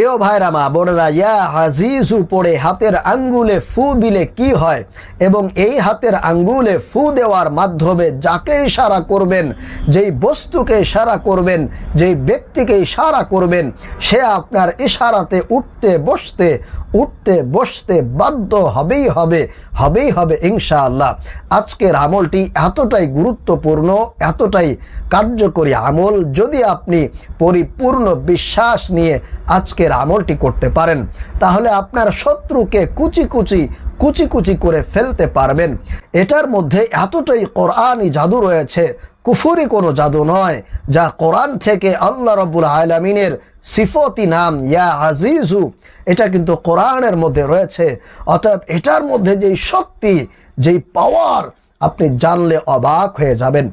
প্রিয় ভাইরা, মা বোনেরা, ইয়া হাজিজু পড়ে হাতের আঙ্গুলে ফু দিলে কি হয়? এবং এই হাতের আঙ্গুলে ফু দেওয়ার মাধ্যমে যাকে ইশারা করবেন, যেই বস্তুকে ইশারা করবেন, যেই ব্যক্তিকে ইশারা করবেন, সে আপনার ইশারাতে উঠতে, বসতে উঠতে, বসতে বাধ্য হবেই হবে হবেই হবে ইনশাআল্লাহ। আজকের আমলটি এতটাই গুরুত্বপূর্ণ, এতটাই কার্যকরী আমল যদি আপনি পরিপূর্ণ বিশ্বাস নিয়ে আজকের আমলটি করতে পারেন, তাহলে আপনার শত্রুকে কুচি কুচি কুচি কুচি করে ফেলতে পারবেন। এটার মধ্যে এতটাই কোরআনই জাদু রয়েছে, কুফুরি কোনো জাদু নয়, যা কোরআন থেকে আল্লাহ রব্বুল আলমিনের সিফতি নাম, ইয়া আজিজু, এটা কিন্তু কোরআনের মধ্যে রয়েছে। অতএব এটার মধ্যে যেই শক্তি, যেই পাওয়ার আপনি জানলে অবাক হয়ে যাবেন।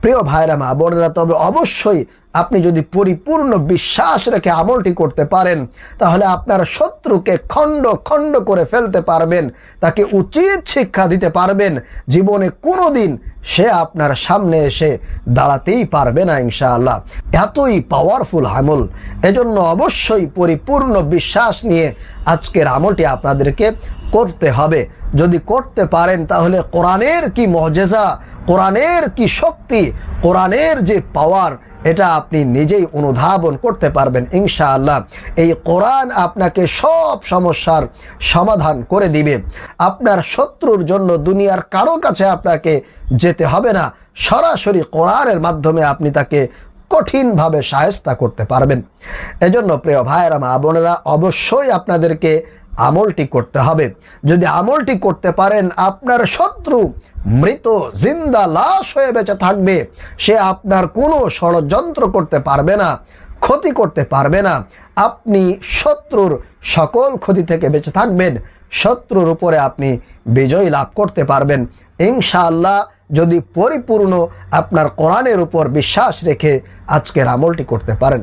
প্রিয় ভাইরা, মা বোনেরা, তবে অবশ্যই আপনি যদি পরিপূর্ণ বিশ্বাস রেখে আমলটি করতে পারেন, তাহলে আপনার শত্রুকে খণ্ড খণ্ড করে ফেলতে পারবেন, তাকে উচিত শিক্ষা দিতে পারবেন। জীবনে কোনো দিন সে আপনার সামনে এসে দাঁড়াতেই পারবে না, ইনশাআল্লাহ। এতই পাওয়ারফুল আমল। এজন্য অবশ্যই পরিপূর্ণ বিশ্বাস নিয়ে আজকের আমলটি আপনাদেরকে করতে হবে। যদি করতে পারেন, তাহলে কোরআনের কি মজেজা কোরআনের কি শক্তি, কোরআনের যে পাওয়ার এটা আপনি নিজেই অনুধাবন করতে পারবেন ইনশাআল্লাহ। এই কোরআন আপনাকে সব সমস্যার সমাধান করে দিবে। আপনার শত্রুর জন্য দুনিয়ার কারও কাছে আপনাকে যেতে হবে না। সরাসরি কোরআনের মাধ্যমে আপনি তাকে কঠিনভাবে সায়স্তা করতে পারবেন। এজন্য প্রিয় ভাইয়েরা, মা বোনেরা, অবশ্যই আপনাদেরকে আমলটি করতে হবে। যদি আমলটি করতে পারেন, আপনার শত্রু মৃত, জিন্দা, লাশ হয়ে বেঁচে থাকবে। সে আপনার কোনো ষড়যন্ত্র করতে পারবে না, ক্ষতি করতে পারবে না। আপনি শত্রুর সকল ক্ষতি থেকে বেঁচে থাকবেন। শত্রুর উপরে আপনি বিজয় লাভ করতে পারবেন। ইনশাআল্লাহ, যদি পরিপূর্ণ আপনার কোরআনের উপর বিশ্বাস রেখে আজকের আমলটি করতে পারেন।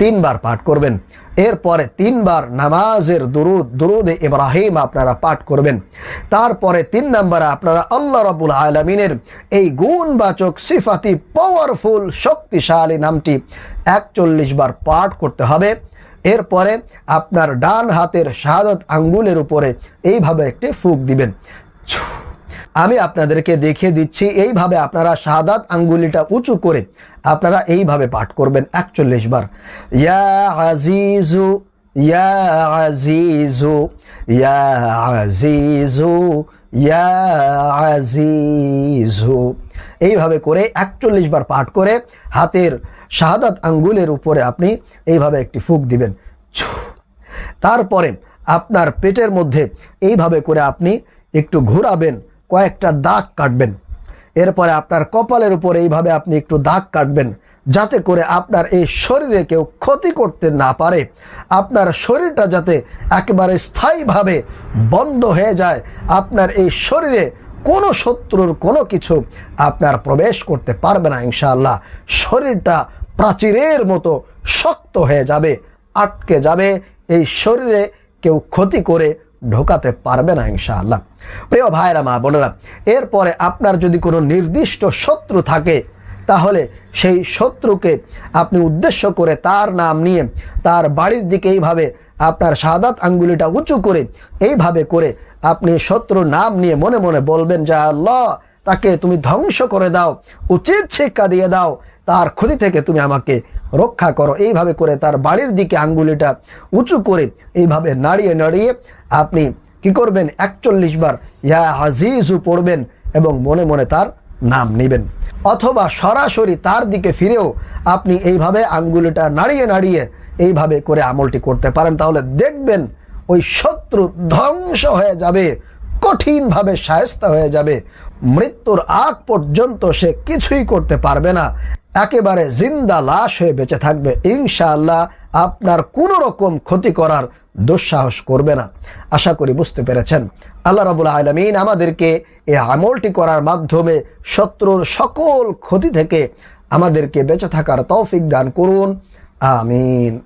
তিনবার পাঠ করবেন। এরপরে তিনবার নামাজের দুরুদ, দুরুদে ইব্রাহিম আপনারা পাঠ করবেন। তারপরে তিন নম্বরে আপনারা আল্লাহ রাবুল আলমিনের এই গুণবাচক সিফাতি পাওয়ারফুল শক্তিশালী নামটি একচল্লিশ বার পাঠ করতে হবে। এরপরে আপনার ডান হাতের শাহাদত আঙ্গুলের উপরে এইভাবে একটি ফুক দিবেন। আমি আপনাদেরকে দেখিয়ে দিচ্ছি, এইভাবে আপনারা শাহাদাত আঙ্গুলিটা উঁচু করে আপনারা এইভাবে পাঠ করবেন একচল্লিশ বার। ইয়া আজিজু ইয়া আজিজু ইয়া আজিজু ইয়া আজিজু। এইভাবে করে একচল্লিশ বার পাঠ করে হাতের শাহাদাত আঙ্গুলের উপরে আপনি এইভাবে একটি ফুক দিবেন। তারপরে আপনার পেটের মধ্যে এইভাবে করে আপনি একটু ঘোরাবেন কয়েকটা দাগ কাটবেন। এরপরে আপনার কপালের উপর এইভাবে আপনি একটু দাগ কাটবেন, যাতে করে আপনার এই শরীরে কেউ ক্ষতি করতে না পারে। আপনার শরীরটা যাতে একেবারে স্থায়ীভাবে বন্ধ হয়ে যায়। আপনার এই শরীরে কোনো শত্রুর কোনো কিছু আপনার প্রবেশ করতে পারবে না, ইনশাআল্লাহ। শরীরটা প্রাচীরের মতো শক্ত হয়ে যাবে, আটকে যাবে। এই শরীরে কেউ ক্ষতি করে ঢোকাতে পারবে না, ইনশাআল্লাহ। প্রিয় ভাইরা মা বোনেরা, এরপরে আপনার যদি কোনো নির্দিষ্ট শত্রু থাকে, তাহলে সেই শত্রুকে আপনি উদ্দেশ্য করে তার নাম নিয়ে তার বাড়ির দিকে এইভাবে আপনার সাদাত আঙ্গুলিটা উঁচু করে এইভাবে করে আপনি শত্রুর নাম নিয়ে মনে মনে বলবেন, যা আল্লাহ, তাকে তুমি ধ্বংস করে দাও, উচিত শিক্ষা দিয়ে দাও, তার ক্ষতি থেকে তুমি আমাকে রক্ষা করো। এইভাবে করে তার বাড়ির দিকে আঙ্গুলিটা উঁচু করে এইভাবে নাড়িয়ে নাড়িয়ে আপনি কি করবেন? একচল্লিশ বার ইয়া আজিজু পড়বেন এবং মনে মনে তার নাম নেবেন। অথবা সরাসরি তার দিকে ফিরেও আপনি এইভাবে আঙ্গুলিটা নাড়িয়ে নাড়িয়ে এইভাবে করে আমলটি করতে পারেন। তাহলে দেখবেন ওই শত্রু ধ্বংস হয়ে যাবে, কঠিনভাবে সায়স্তা হয়ে যাবে। মৃত্যুর আগ পর্যন্ত সে কিছুই করতে পারবে না। একেবারে জিন্দা লাশ হয়ে বেঁচে থাকবে। ইনশাআল্লাহ আপনার কোনো রকম ক্ষতি করার দুঃসাহস করবে না। আশা করি বুঝতে পেরেছেন। আল্লাহ রাবুল আলমিন আমাদেরকে এই আমলটি করার মাধ্যমে শত্রুর সকল ক্ষতি থেকে আমাদেরকে বেঁচে থাকার তৌফিক দান করুন। আমিন।